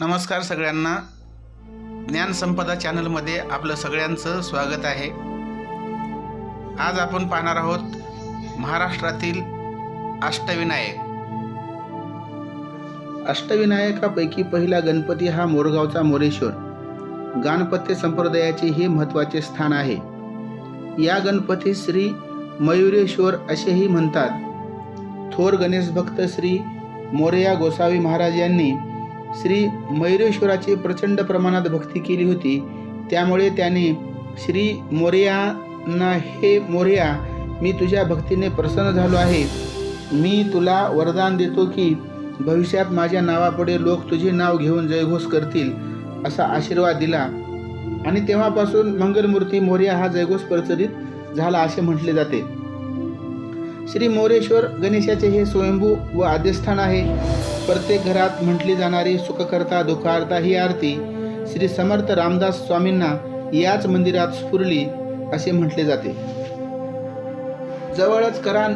नमस्कार सगळ्यांना. ज्ञानसंपदा चॅनलमध्ये आपलं सगळ्यांचं स्वागत आहे. आज आपण पाहणार आहोत महाराष्ट्रातील अष्टविनायक. अष्टविनायकापैकी पहिला गणपती हा मोरगावचा मोरेश्वर. गाणपत्य संप्रदायाचे हे महत्त्वाचे स्थान आहे. या गणपती श्री मयुरेश्वर असेही म्हणतात. थोर गणेश भक्त श्री मोरया गोसावी महाराज यांनी श्री मयुरेश्वराची प्रचंड प्रमाणात भक्ती केली होती. त्यामुळे त्याने श्री मोरयाना हे मोर्या मी तुझ्या भक्तीने प्रसन्न झालो आहे. मी तुला वरदान देतो की भविष्यात माझ्या नावापुढे लोक तुझे नाव घेऊन जयघोष करतील असा आशीर्वाद दिला. आणि तेव्हापासून मंगलमूर्ती मोर्या हा जयघोष प्रचलित झाला असे म्हटले जाते. श्री मोरेश्वर गणेशाचे हे स्वयंभू व आद्यस्थान आहे. प्रत्येक घरात म्हटली जाणारी सुखकर्ता दुःखार्ता ही आरती श्री समर्थ रामदास स्वामींना याच मंदिरात स्फुरली असे म्हटले जाते. जवळच करान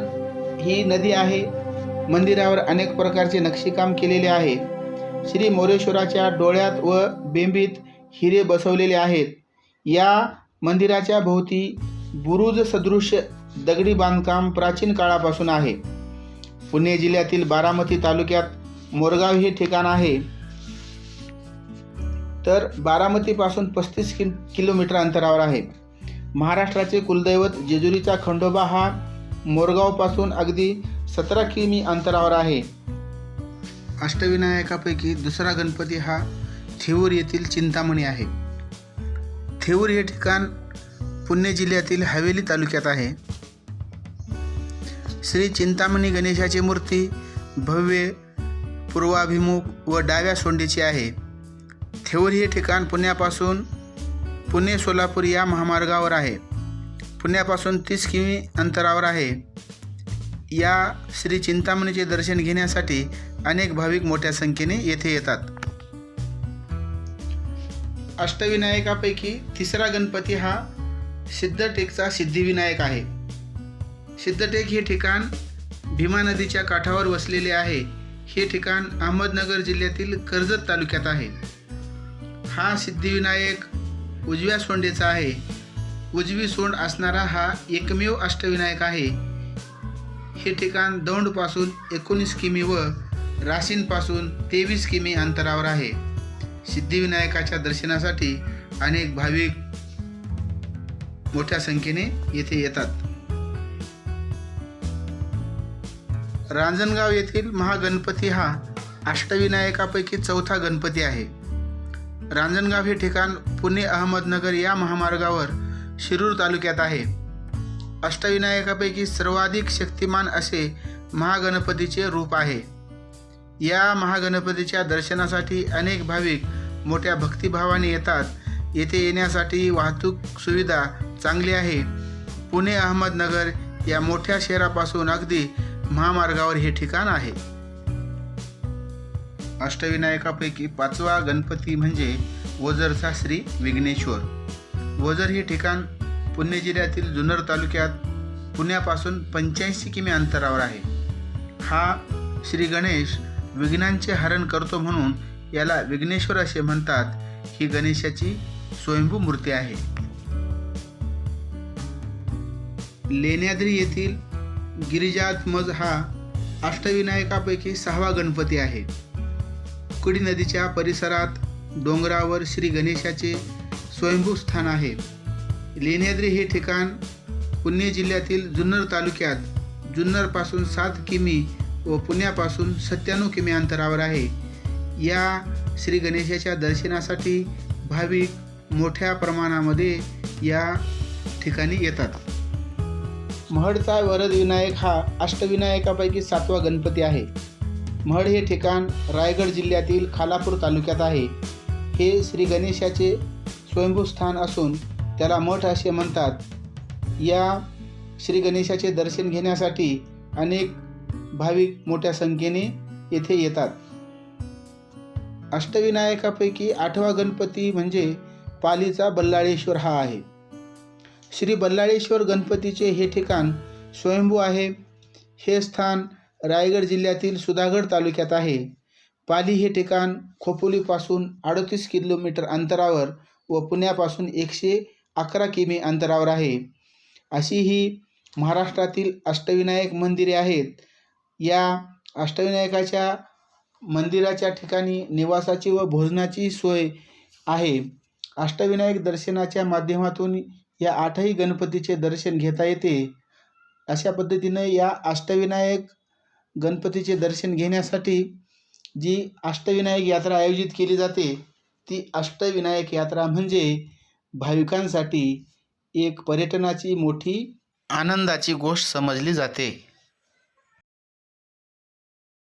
ही नदी आहे. मंदिरावर अनेक प्रकारचे नक्षीकाम केलेले आहे. श्री मोरेश्वराच्या डोळ्यात व बेंबीत हिरे बसवलेले आहेत. या मंदिराच्या भोवती बुरुज सदृश दगडी बांधकाम प्राचीन काळापासून आहे. पुणे जिल्ह्यातील बारामती तालुक्यात मोरगाव हे ठिकाण आहे. तर बारामतीपासून पस्तीस कि किलोमीटर अंतरावर आहे. महाराष्ट्राचे कुलदैवत जेजुरीचा खंडोबा हा मोरगावपासून अगदी सतरा किमी अंतरावर आहे. अष्टविनायकापैकी दुसरा गणपती हा थेऊर येथील चिंतामणी आहे. थेऊर हे ठिकाण पुणे जिल्ह्यातील हवेली तालुक्यात आहे. श्री चिंतामणी गणेशाची मूर्ती भव्य पूर्वाभिमुख व डाव्या सोंडीची आहे. थेऊर हे ठिकाण पुण्यापासून पुणे सोलापूर या महामार्गावर आहे. पुण्यापासून तीस किमी अंतरावर आहे. या श्री चिंतामणीचे दर्शन घेण्यासाठी अनेक भाविक मोठ्या संख्येने येथे येतात. अष्टविनायकापैकी तिसरा गणपती हा सिद्धटेकचा सिद्धिविनायक आहे. सिद्धटेक हे ठिकाण भीमा नदीच्या काठावर वसलेले आहे. हे ठिकाण अहमदनगर जिल्ह्यातील कर्जत तालुक्यात आहे. हा सिद्धिविनायक उजव्या सोंडेचा आहे. उजवी सोंड असणारा हा एकमेव अष्टविनायक आहे. हे ठिकाण दौंडपासून एकोणीस किमी व राशींपासून तेवीस किमी अंतरावर आहे. सिद्धिविनायकाच्या दर्शनासाठी अनेक भाविक मोठ्या संख्येने येथे येतात. रांजणगाव येथील महागणपती हा अष्टविनायकापैकी चौथा गणपती आहे. रांजणगाव हे ठिकाण पुणे अहमदनगर या महामार्गावर शिरूर तालुक्यात आहे. अष्टविनायकापैकी सर्वाधिक शक्तिमान असे महागणपतीचे रूप आहे. या महागणपतीच्या दर्शनासाठी अनेक भाविक मोठ्या भक्तिभावाने येतात. येथे येण्यासाठी वाहतूक सुविधा चांगली आहे. पुणे अहमदनगर या मोठ्या शहरापासून अगदी महामार्गावर हे ठिकाण आहे. अष्टविनायकापैकी पाचवा गणपती म्हणजे वजरचा श्री विघ्नेश्वर. ओझर हे ठिकाण पुणे जिल्ह्यातील जुन्नर तालुक्यात पुण्यापासून पंच्याऐंशी किमी अंतरावर आहे. हा श्री गणेश विघ्नांचे हरण करतो म्हणून याला विघ्नेश्वर असे म्हणतात. ही गणेशाची स्वयंभू मूर्ती आहे. लेण्याद्री येथील गिरिजात्मज हा अष्टविनायकापैकी सहावा गणपती आहे. कुडी नदीच्या परिसरात डोंगरावर श्री गणेशाचे स्वयंभू स्थान आहे. लेण्याद्री हे ठिकाण पुणे जिल्ह्यातील जुन्नर तालुक्यात जुन्नरपासून सात किमी व पुण्यापासून सत्त्याण्णव किमी अंतरावर आहे. या श्री गणेशाच्या दर्शनासाठी भाविक मोठ्या प्रमाणामध्ये या ठिकाणी येतात. महडचा वरद विनायक हा अष्टविनायकापैकी सातवा गणपती आहे. महड हे ठिकाण रायगड जिल्ह्यातील खालापूर तालुक्यात आहे. हे श्री गणेशाचे स्वयंभू स्थान असून त्याला मठ असे म्हणतात. या श्री गणेशाचे दर्शन घेण्यासाठी अनेक भाविक मोठ्या संख्येने येथे येतात. अष्टविनायकापैकी आठवा गणपती म्हणजे पालीचा बल्लाळेश्वर हा आहे. श्री बल्लाळेश्वर गणपतीचे हे ठिकाण स्वयंभू आहे. हे स्थान रायगड जिल्ह्यातील सुधागड तालुक्यात आहे. पाली हे ठिकाण खोपोलीपासून अडतीस किलोमीटर अंतरावर व पुण्यापासून एकशे अकरा किमी अंतरावर आहे. अशी ही महाराष्ट्रातील अष्टविनायक मंदिरे आहेत. या अष्टविनायकाच्या मंदिराच्या ठिकाणी निवासाची व भोजनाची सोय आहे. अष्टविनायक दर्शनाच्या माध्यमातून या आठही गणपतीचे दर्शन घेता येते. अशा पद्धतीनं या अष्टविनायक गणपतीचे दर्शन घेण्यासाठी जी अष्टविनायक यात्रा आयोजित केली जाते ती अष्टविनायक यात्रा म्हणजे भाविकांसाठी एक पर्यटनाची मोठी आनंदाची गोष्ट समजली जाते.